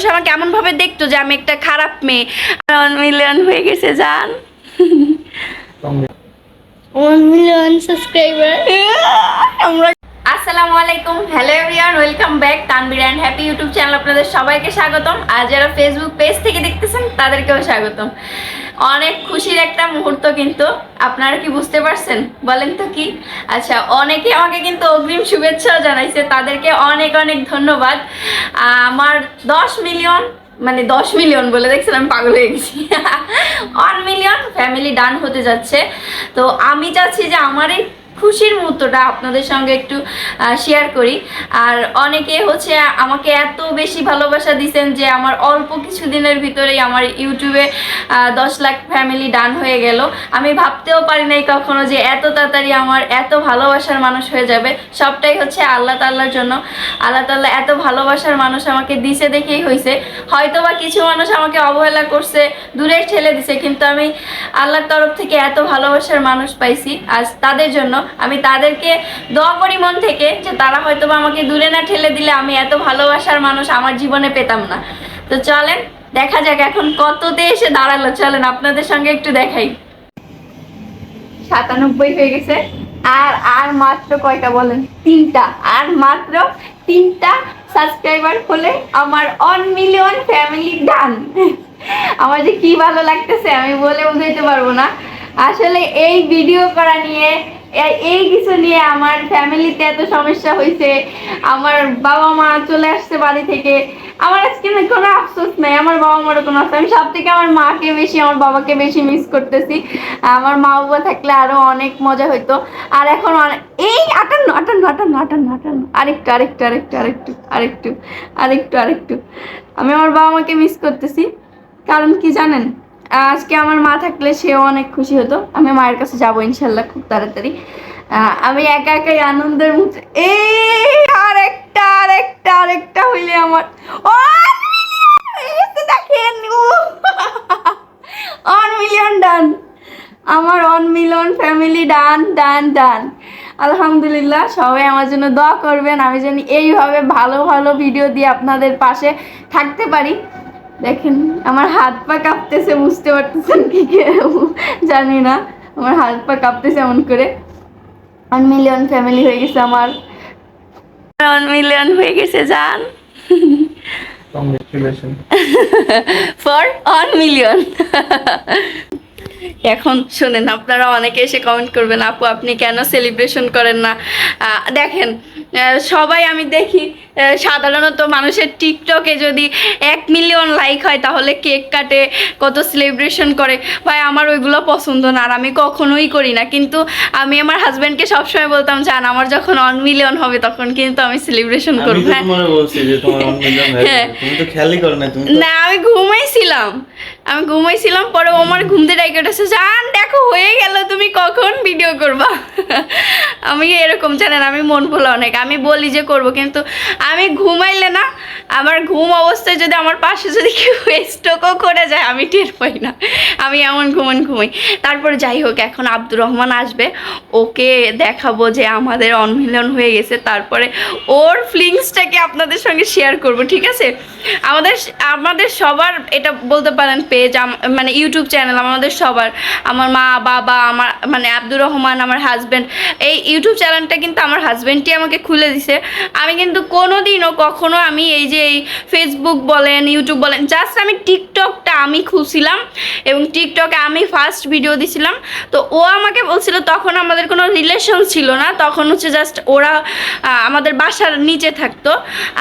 মানুষ আমাকে এমনভাবে দেখতো যে আমি একটা খারাপ মেয়ে। মিলিয়ন হয়ে গেছে জান। মিলিয়ন সাবস্ক্রাইবার আমরা আসসালামু আলাইকুম hello everyone welcome back Tanvir and happy YouTube channel. আপনাদের সবাইকে স্বাগতম। আর যারা ফেসবুক পেজ থেকে দেখতেছেন তাদেরকেও স্বাগতম। অনেক খুশির একটা মুহূর্ত কিন্তু। আপনারা কি বুঝতে পারছেন? বলেন তো কি? আচ্ছা অনেকে আমাকে কিন্তু অগ্রিম শুভেচ্ছাও জানাইছে। তাদেরকে অনেক অনেক ধন্যবাদ। আমার দশ মিলিয়ন মানে দশ মিলিয়ন বলে দেখছেন, আমি পাগল হয়ে গেছি। ওয়ান মিলিয়ন ফ্যামিলি ডান হতে যাচ্ছে। তো আমি চাচ্ছি যে আমার এই খুশির মুহূর্তটা আপনাদের সঙ্গে একটু শেয়ার করি। আর অনেকে হচ্ছে আমাকে এত বেশি ভালোবাসা দিছেন যে আমার অল্প কিছু দিনের ভিতরেই আমার ইউটিউবে দশ লাখ ফ্যামিলি ডান হয়ে গেল। আমি ভাবতেও পারি নাই কখনো যে এত তাড়াতাড়ি আমার এত ভালোবাসার মানুষ হয়ে যাবে। সবটাই হচ্ছে আল্লাহ তাল্লার জন্য। আল্লাহ তাল্লাহ এত ভালোবাসার মানুষ আমাকে দিছে দেখেই হয়েছে হয়তো বা কিছু মানুষ আমাকে অবহেলা করছে, দূরে ঠেলে দিছে, কিন্তু আমি আল্লাহর তরফ থেকে এত ভালোবাসার মানুষ পাইছি আজ তাদের জন্য। আমি তাদেরকে দোয়া করি মন থেকে যে তারা হয়তো আমাকে দূরে না ঠেলে দিলে আমি এত ভালোবাসার মানুষ আমার জীবনে পেতাম না। তো চলেন, দেখা যাক এখন কততে এসে দাঁড়াল। চলেন, আপনাদের সঙ্গে একটু দেখাই। সাতানব্বই হয়ে গেছে। আর আর মাত্র কয়টা বলেন? তিনটা। আর মাত্র তিনটা সাবস্ক্রাইবার হলে আমার অন মিলিয়ন ফ্যামিলি ডান আমার যে কি ভালো লাগতেছে আমি বলে বুঝাইতে পারব না। আসলে এই ভিডিও করা নিয়ে এই কিছু নিয়ে আমার ফ্যামিলিতে এত সমস্যা হয়েছে আমার বাবা মা চলে আসছে বাড়ি থেকে। আমার আজকে কোনো আফসোস নাই, আমার বাবা মারও কোনো আফসোস আমি সব থেকে আমার মাকে বেশি, আমার বাবাকে বেশি মিস করতেছি। আমার মা বাবা থাকলে আরও অনেক মজা হইতো। আর এখন এই আটান্ন আটান্ন আটান্ন আটান্ন আটান্ন। আরেকটু আরেকটু আরেকটু আরেকটু আরেকটু আরেকটু আরেকটু। আমি আমার বাবা মাকে মিস করতেছি। কারণ কি জানেন? আজকে আমার মা থাকলে সেও অনেক খুশি হতো। আমি মায়ের কাছে যাব ইনশাল্লাহ খুব তাড়াতাড়ি। আমি একা একাই আনন্দের মুহূর্তে এই, আরেকটা আরেকটা আরেকটা হইলে আমার ও, দেখেন অন মিলিয়ন ডান আমার one million family done done done আলহামদুলিল্লাহ, সবাই আমার জন্য দোয়া করবেন। আমি যেন এইভাবে ভালো ভালো ভিডিও দিয়ে আপনাদের পাশে থাকতে পারি। দেখেন আমার হাত পা কাঁপতেছে বুঝতে পারতেছেন কি জানি না। আমার হাত পা কাঁপতেছে এমন করে। ওয়ান মিলিয়ন ফ্যামিলি হয়ে গেছে আমার। ওয়ান মিলিয়ন হয়ে গেছে জান। কংগ্রেচুলেশন ফর ওয়ান মিলিয়ন এখন শোনেন আপনারা অনেকে এসে কমেন্ট করবেন আপু আপনি কেন সেলিব্রেশন করেন না? দেখেন সবাই আমি দেখি সাধারণত মানুষের টিকটকে যদি এক মিলিয়ন লাইক হয় তাহলে কেক কাটে কত সেলিব্রেশন করে। ভাই আমার ওইগুলো পছন্দ না আর আমি কখনোই করি না। কিন্তু আমি আমার হাজব্যান্ডকে সবসময় বলতাম জান আমার যখন ওয়ান মিলিয়ন হবে তখন কিন্তু আমি সেলিব্রেশন করব। হ্যাঁ। না আমি ঘুমাইছিলাম। আমি ঘুমাইছিলাম পরে আমার ঘুমতে ডাইকে উঠেছে জান দেখো, হয়ে গেল, তুমি কখন ভিডিও করবা? আমি এরকম জানেন আমি মন ভোলা অনেক। আমি বলি যে করব, কিন্তু আমি ঘুমাইলে না, আমার ঘুম অবস্থায় যদি আমার পাশে যদি কেউ স্ট্রোকও করে যায়, আমি টের পাই না। আমি এমন ঘুমন ঘুমাই। তারপরে যাই হোক, এখন আব্দুর রহমান আসবে। ওকে দেখাবো যে আমাদের অনমিলন হয়ে গেছে। তারপরে ওর ফিলিংসটাকে আপনাদের সঙ্গে শেয়ার করব, ঠিক আছে? আমাদের আমাদের সবার এটা বলতে পারেন পেজ মানে ইউটিউব চ্যানেল আমাদের সবার আমার মা, বাবা, আমার মানে আব্দুর রহমান, আমার হাজব্যান্ড এই ইউটিউব চ্যানেলটা কিন্তু আমার হাজব্যান্ডই আমাকে খুলে দিছে। আমি কিন্তু কোনো দিনও কখনো আমি এই যে এই ফেসবুক বলেন ইউটিউব বলেন জাস্ট আমি টিকটকটা আমি খুলছিলাম এবং টিকটকে আমি ফার্স্ট ভিডিও দিছিলাম। তো ও আমাকে বলছিল তখন আমাদের কোনো রিলেশন ছিল না, তখন হচ্ছে জাস্ট ওরা আমাদের বাসার নিচে থাকতো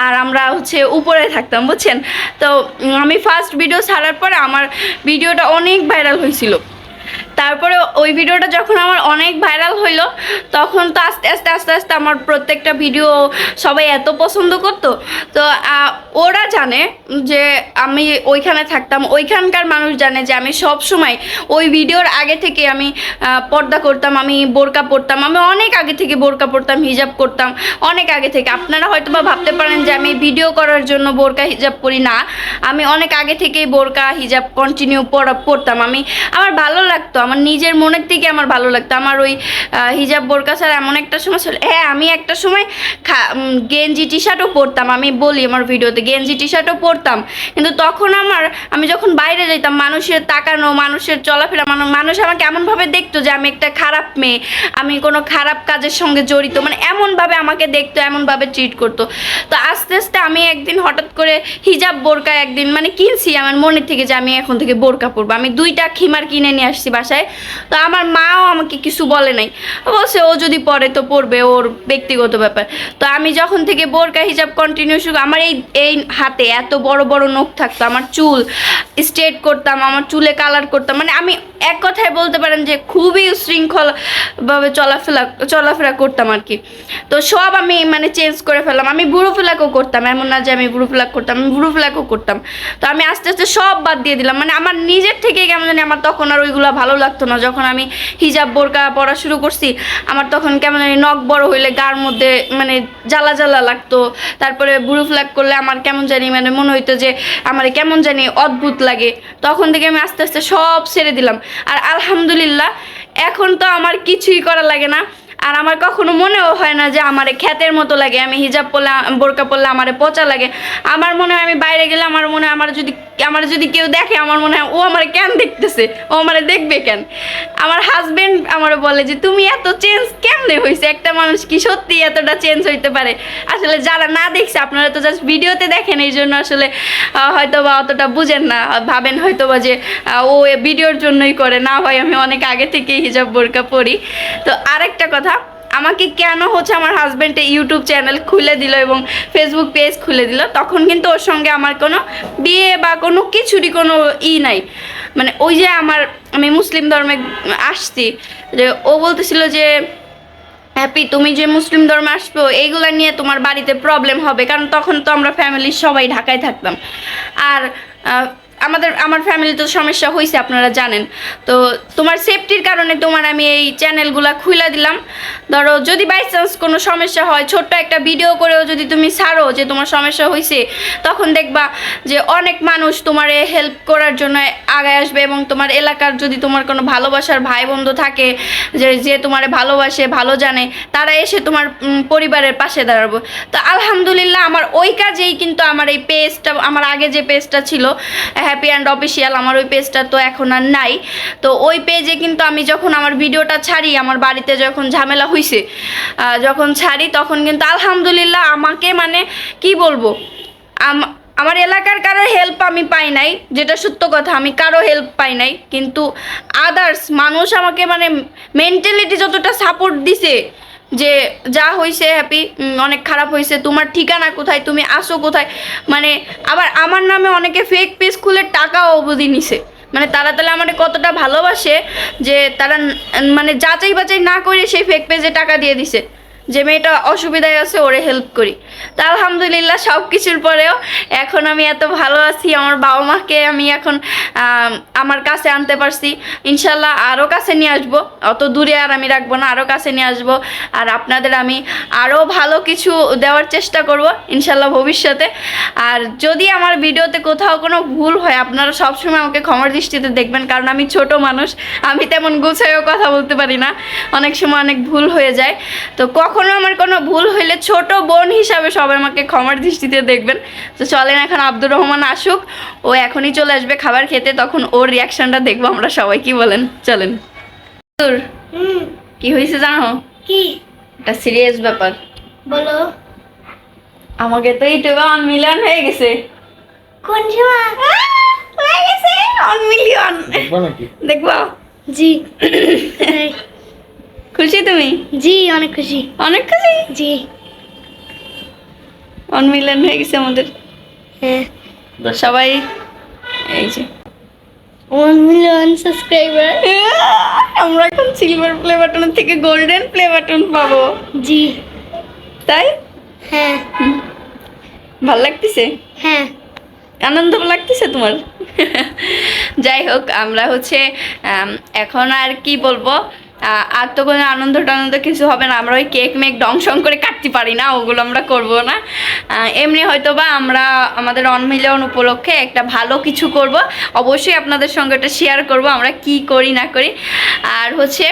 আর আমরা হচ্ছে উপরে থাকতাম, বুঝছেন? তো আমি ফার্স্ট ভিডিও ছাড়ার পরে আমার ভিডিওটা অনেক ভাইরাল হয়েছিল। তারপরে ওই ভিডিওটা যখন আমার অনেক ভাইরাল হইল, তখন তো আস্তে আস্তে আস্তে আস্তে আমার প্রত্যেকটা ভিডিও সবাই এত পছন্দ করতো। তো ওরা জানে যে আমি ওইখানে থাকতাম। ওইখানকার মানুষ জানে যে আমি সব সময় ওই ভিডিওর আগে থেকে আমি পর্দা করতাম, আমি বোরকা পরতাম, আমি অনেক আগে থেকে বোরকা পরতাম, হিজাব করতাম, অনেক আগে থেকে। আপনারা হয়তো বা ভাবতে পারেন যে আমি ভিডিও করার জন্য বোরকা, হিজাব করি না। আমি অনেক আগে থেকেই বোরকা, হিজাব কন্টিনিউ পড়া পড়তাম আমি, আমার ভালো লাগতো। আমার নিজের মনের থেকে আমার ভালো লাগতো। আমার ওই হিজাব বোরকা ছাড়া এমন একটা সময় ছিল হ্যাঁ আমি একটা সময় গেঞ্জি টি শার্টও পরতাম। আমি বলি আমার ভিডিওতে, গেঞ্জি টি শার্টও পরতাম। কিন্তু তখন আমার, আমি যখন বাইরে যেতাম মানুষের তাকানো, মানুষের চলাফেরা, মানু- মানুষ আমাকে এমনভাবে দেখতো যে আমি একটা খারাপ মেয়ে, আমি কোনো খারাপ কাজের সঙ্গে জড়িত। মানে এমনভাবে আমাকে দেখতো, এমনভাবে ট্রিট করতো। তো আস্তে আস্তে আমি একদিন হঠাৎ করে হিজাব বোরকা একদিন মানে কিনছি আমার মনে থেকে যে আমি এখন থেকে বোরকা পরবো। আমি দুইটা খিমার কিনে নিয়ে আসছি বাসায়। তো আমার মাও আমাকে কিছু বলে নাই। বলছে, ও যদি পরে তো পড়বে, ওর ব্যক্তিগত ব্যাপার। তো আমি যখন থেকে বোরকা হিজাব কন্টিনিউ শুরু আমার এই এই হাতে এত বড় বড় নখ থাকতো, আমার চুল স্ট্রেট করতাম, আমার চুলে কালার করতাম। মানে আমি এক কথায় বলতে পারেন যে খুবই উশৃঙ্খলভাবে চলাফেরা চলাফেরা করতাম আর কি। তো সব আমি মানে চেঞ্জ করে ফেললাম। আমি বুড়ো ফ্ল্যাকও করতাম, এমন না যে আমি বুড়ো ফ্ল্যাক করতাম, আমি বুড়ো ফ্ল্যাকও করতাম। তো আমি আস্তে আস্তে সব বাদ দিয়ে দিলাম। মানে আমার নিজের থেকে কেমন জানি আমার তখন আর ওইগুলো ভালো লাগতো না। যখন আমি হিজাব বোরকা পরা শুরু করছি, আমার তখন কেমন জানি নখ বড় হইলে গার মধ্যে মানে জ্বালা জ্বালা লাগতো। তারপরে বুড়ো ফ্ল্যাগ করলে আমার কেমন জানি মানে মনে হইতো যে আমার কেমন জানি অদ্ভুত লাগে। তখন থেকে আমি আস্তে আস্তে সব ছেড়ে দিলাম। আর আলহামদুলিল্লাহ, এখন তো আমার কিছুই করা লাগে না। আর আমার কখনো মনেও হয় না যে আমারে খ্যাতের মতো লাগে, আমি হিজাব পরলে, বোরকা পরলে আমারে পচা লাগে। আমার মনে হয় আমি বাইরে গেলে আমার মনে হয় আমার যদি আমার যদি কেউ দেখে, আমার মনে হয় ও আমার কেন দেখতেছে? ও আমারে দেখবে কেন? আমার হাজবেন্ড আমার বলে যে, তুমি এত চেঞ্জ কেমনে হয়েছে একটা মানুষ কি সত্যি এতটা চেঞ্জ হইতে পারে? আসলে যারা না দেখছে, আপনারা তো জাস্ট ভিডিওতে দেখেন, এই জন্য আসলে হয়তো বা অতটা বুঝেন না। ভাবেন হয়তো বা যে ও ভিডিওর জন্যই করে। না হয় আমি অনেক আগে থেকেই হিজাব বোরকা পরি। তো আরেকটা কথা আমাকে কেন হচ্ছে আমার হাজব্যান্ডে ইউটিউব চ্যানেল খুলে দিল এবং ফেসবুক পেজ খুলে দিল? তখন কিন্তু ওর সঙ্গে আমার কোনো বিয়ে বা কোনো কিছুরই কোনো ই নাই। মানে ওই যে আমার, আমি মুসলিম ধর্মে আসছি, যে ও বলতেছিল যে হ্যাপি তুমি যে মুসলিম ধর্মে আসব, এইগুলা নিয়ে তোমার বাড়িতে প্রবলেম হবে। কারণ তখন তো আমরা ফ্যামিলির সবাই ঢাকায় থাকতাম। আর আমাদের, আমার ফ্যামিলি তো সমস্যা হয়েছে আপনারা জানেন। তো তোমার সেফটির কারণে তোমার আমি এই চ্যানেলগুলা খুলে দিলাম। ধরো, যদি বাই চান্স কোনো সমস্যা হয়, ছোট্ট একটা ভিডিও করেও যদি তুমি ছাড়ো যে তোমার সমস্যা হয়েছে তখন দেখবা যে অনেক মানুষ তোমারে হেল্প করার জন্য আগায় আসবে এবং তোমার এলাকার যদি তোমার কোনো ভালোবাসার ভাই বন্ধু থাকে, যে যে তোমারে ভালোবাসে, ভালো জানে, তারা এসে তোমার পরিবারের পাশে দাঁড়াবো। তো আলহামদুলিল্লাহ, আমার ওই কাজেই কিন্তু আমার এই পেজটা আমার আগে যে পেজটা ছিল হ্যাপি অ্যান্ড অফিসিয়াল আমার ওই পেজটা তো এখন আর নাই। তো ওই পেজে কিন্তু আমি যখন আমার ভিডিওটা ছাড়ি, আমার বাড়িতে যখন ঝামেলা হয়েছে যখন ছাড়ি, তখন কিন্তু আলহামদুলিল্লাহ আমাকে মানে কি বলব, আম- আমার এলাকার কারও হেল্প আমি পাই নাই, যেটা সত্য কথা, আমি কারও হেল্প পাই নাই। কিন্তু আদার্স মানুষ আমাকে মানে মেন্টালিটি যতটা সাপোর্ট দিছে যে যা হয়েছে হ্যাপি অনেক খারাপ হয়েছে তোমার ঠিকানা কোথায়, তুমি আসো কোথায়? মানে আবার আমার নামে অনেকে ফেক পেজ খুলে টাকা অবধি নিছে। মানে তারা তাহলে আমাকে কতটা ভালোবাসে যে তারা মানে যাচাই বাচাই না করে সেই ফেক পেজে টাকা দিয়ে দিছে। যে মেয়েটা অসুবিধায় আছে, ওরে হেল্প করি। তা আলহামদুলিল্লাহ সব কিছুর পরেও এখন আমি এত ভালো আছি, আমার বাবা মাকে আমি এখন আমার কাছে আনতে পারছি। ইনশাল্লাহ আরও কাছে নিয়ে আসব, অত দূরে আর আমি রাখব না আরও কাছে নিয়ে আসব। আর আপনাদের আমি আরও ভালো কিছু দেওয়ার চেষ্টা করব, ইনশাল্লাহ ভবিষ্যতে। আর যদি আমার ভিডিওতে কোথাও কোনো ভুল হয়, আপনারা সবসময় আমাকে ক্ষমার দৃষ্টিতে দেখবেন, কারণ আমি ছোট মানুষ, আমি তেমন গুছাইও কথা বলতে পারি না। অনেক সময় অনেক ভুল হয়ে যায়। তো কখনো আমার কোনো ভুল হইলে ছোট বোন হিসাবে সবাই আমাকে ক্ষমার দৃষ্টিতে দেখবেন। তো চলেন এখন আব্দুর রহমান আসুক ও এখনই চলে আসবে খাবার খেতে তখন ওর রিয়াকশনটা দেখব আমরা সবাই। কি বলেন? চলেন। তোর কি হয়েছে জানো? কি? একটা সিরিয়াস ব্যাপার। বলো। আমাকে তো ইউটিউবে অন মিলিয়ন হয়ে গেছে। কোন সময়? হয়ে গেছে। অন মিলিয়ন দেখবা দেখব? জি। খুশি তুমি? জি অনেক খুশি। অনেক খুশি? জি। ওয়ান মিলিয়ন হয়ে গেছে আমাদের। হ্যাঁ। সবাই এই যে। ওয়ান মিলিয়ন সাবস্ক্রাইবার আমরা এখন সিলভার প্লে বাটনের থেকে গোল্ডেন প্লে বাটন পাবো। জি। তাই? হ্যাঁ। ভালো লাগতেছে? হ্যাঁ। আনন্দ লাগতেছে তোমার? যাই হোক আমরা হচ্ছে এখন আর কি বলব? আর তো কোনো আনন্দ টানন্দ কিছু হবে না। আমরা ওই কেক মেক ডংসং করে কাটতে পারি না ওগুলো আমরা করব না। এমনি হয়তো বা আমরা আমাদের অনমিলন উপলক্ষে একটা ভালো কিছু করব। অবশ্যই আপনাদের সঙ্গে এটা শেয়ার করব আমরা কি করি না করি। আর হচ্ছে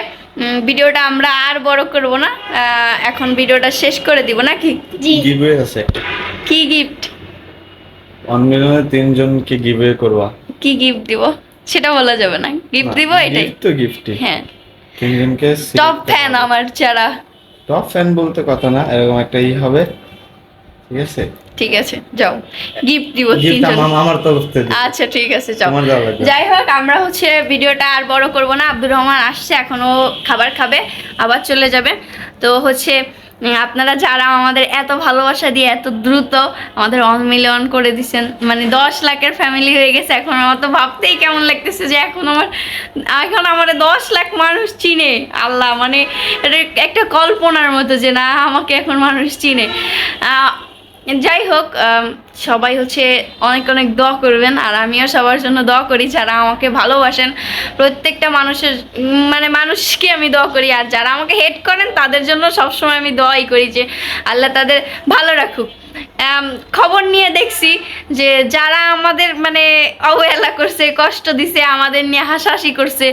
ভিডিওটা আমরা আর বড় করব না। আহ, এখন ভিডিওটা শেষ করে দিব নাকি জি। গিভওয়ে আছে। কি গিফট অনমিলনে তিনজনকে গিভওয়ে করবা। কি গিফট দিব? সেটা বলা যাবে না। গিফট দিব এটাই। তো গিফটই হ্যাঁ। তিনজনকে টপ ফ্যান আমার যারা। টপ ফ্যান বলতে কথা না এরকম একটা ই হবে। ঠিক আছে? ঠিক আছে যাও। গিফট দিব তিনজন। আমার তরফ থেকে। আচ্ছা ঠিক আছে যাও। যাই হোক আমরা হচ্ছে ভিডিওটা আর বড় করব না। আব্দুর রহমান আসছে এখনও খাবার খাবে আবার চলে যাবে। তো হচ্ছে আপনারা যারা আমাদের এত ভালোবাসা দিয়ে এত দ্রুত আমাদের অমিলন করে দিচ্ছেন মানে দশ লাখের ফ্যামিলি হয়ে গেছে, এখন আমার তো ভাবতেই কেমন লাগতেছে যে এখন আমার এখন আমার দশ লাখ মানুষ চিনে। আল্লাহ মানে এটা একটা কল্পনার মতো যে না, আমাকে এখন মানুষ চিনে। যাই হোক সবাই হচ্ছে অনেক অনেক দোয়া করবেন, আর আমিও সবার জন্য দোয়া করি যারা আমাকে ভালোবাসেন। প্রত্যেকটা মানুষের মানে মানুষকে আমি দোয়া করি, আর যারা আমাকে হেট করেন, তাদের জন্য সবসময় আমি দোয়াই করি যে আল্লাহ তাদের ভালো রাখুক। খবর নিয়ে দেখছি যে যারা আমাদের মানে অবহেলা করছে, কষ্ট দিছে, আমাদের নিয়ে হাসাহাসি করছে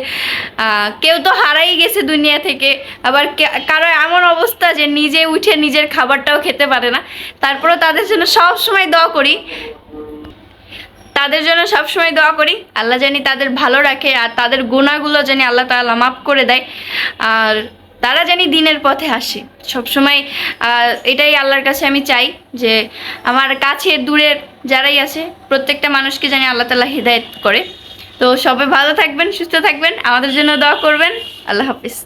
কেউ তো হারাই গেছে দুনিয়া থেকে। আবার কারও এমন অবস্থা যে নিজে উঠে নিজের খাবারটাও খেতে পারে না। তারপরেও তাদের জন্য সব সময় দোয়া করি। তাদের জন্য সবসময় দোয়া করি। আল্লাহ জানি তাদের ভালো রাখে আর তাদের গুণাগুলো জানি আল্লাহ তাআলা মাফ করে দেয়। আর তারা জানি দিনের পথে আসে। সবসময় এটাই আল্লাহর কাছে আমি চাই যে আমার কাছে দূরের যারাই আছে, প্রত্যেকটা মানুষকে জানি আল্লাহ তালা হৃদায়ত করে। তো সবাই ভালো থাকবেন, সুস্থ থাকবেন। আমাদের জন্য দোয়া করবেন। আল্লাহ হাফিজ।